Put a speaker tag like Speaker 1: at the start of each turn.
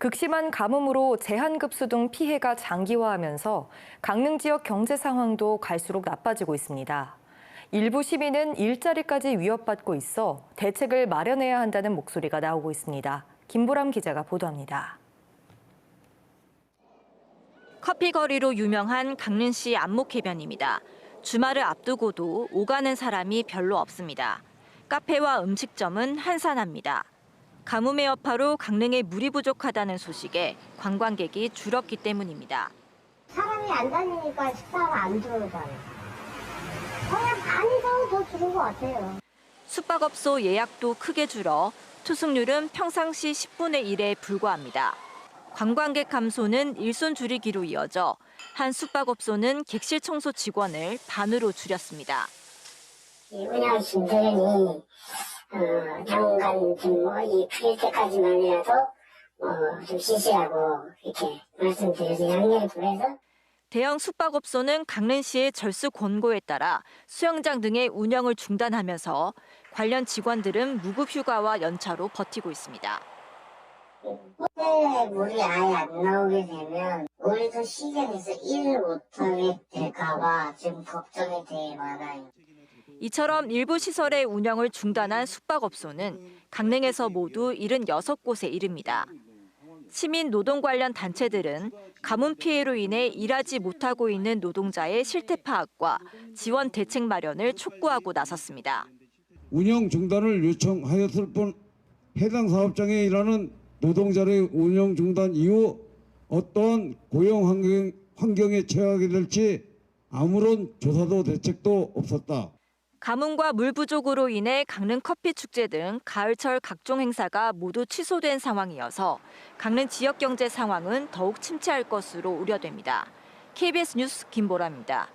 Speaker 1: 극심한 가뭄으로 제한급수 등 피해가 장기화하면서 강릉 지역 경제 상황도 갈수록 나빠지고 있습니다. 일부 시민은 일자리까지 위협받고 있어 대책을 마련해야 한다는 목소리가 나오고 있습니다. 김보람 기자가 보도합니다.
Speaker 2: 커피 거리로 유명한 강릉시 안목해변입니다. 주말을 앞두고도 오가는 사람이 별로 없습니다. 카페와 음식점은 한산합니다. 가뭄의 여파로 강릉에 물이 부족하다는 소식에 관광객이 줄었기 때문입니다.
Speaker 3: 사람이 안 다니니까 식사가 안 들어오잖아. 그냥 많이 더더 줄은 것 같아요.
Speaker 2: 숙박업소 예약도 크게 줄어 투숙률은 평상시 10분의 1에 불과합니다. 관광객 감소는 일손 줄이기로 이어져 한 숙박업소는 객실 청소 직원을 반으로 줄였습니다.
Speaker 3: 이 운영하신 분이 어, 당분간 좀뭐이 풀릴 때까지만 이라도 어, 좀 쉬시라고 이렇게 말씀드려서 양해를 구해서
Speaker 2: 대형 숙박업소는 강릉시의 절수 권고에 따라 수영장 등의 운영을 중단하면서 관련 직원들은 무급 휴가와 연차로 버티고 있습니다.
Speaker 3: 호텔에 물이 아예 안 나오게 되면 올해도 시즌에서 일을 못하게 될까봐 지금 걱정이 되게 많아요.
Speaker 2: 이처럼 일부 시설의 운영을 중단한 숙박업소는 강릉에서 모두 76곳에 이릅니다. 시민 노동 관련 단체들은 가뭄 피해로 인해 일하지 못하고 있는 노동자의 실태 파악과 지원 대책 마련을 촉구하고 나섰습니다.
Speaker 4: 운영 중단을 요청하였을 뿐 해당 사업장에 일하는 노동자의 운영 중단 이후 어떠한 고용 환경, 환경에 처하게 될지 아무런 조사도 대책도 없었다.
Speaker 2: 가뭄과 물 부족으로 인해 강릉 커피 축제 등 가을철 각종 행사가 모두 취소된 상황이어서 강릉 지역 경제 상황은 더욱 침체할 것으로 우려됩니다. KBS 뉴스 김보라입니다.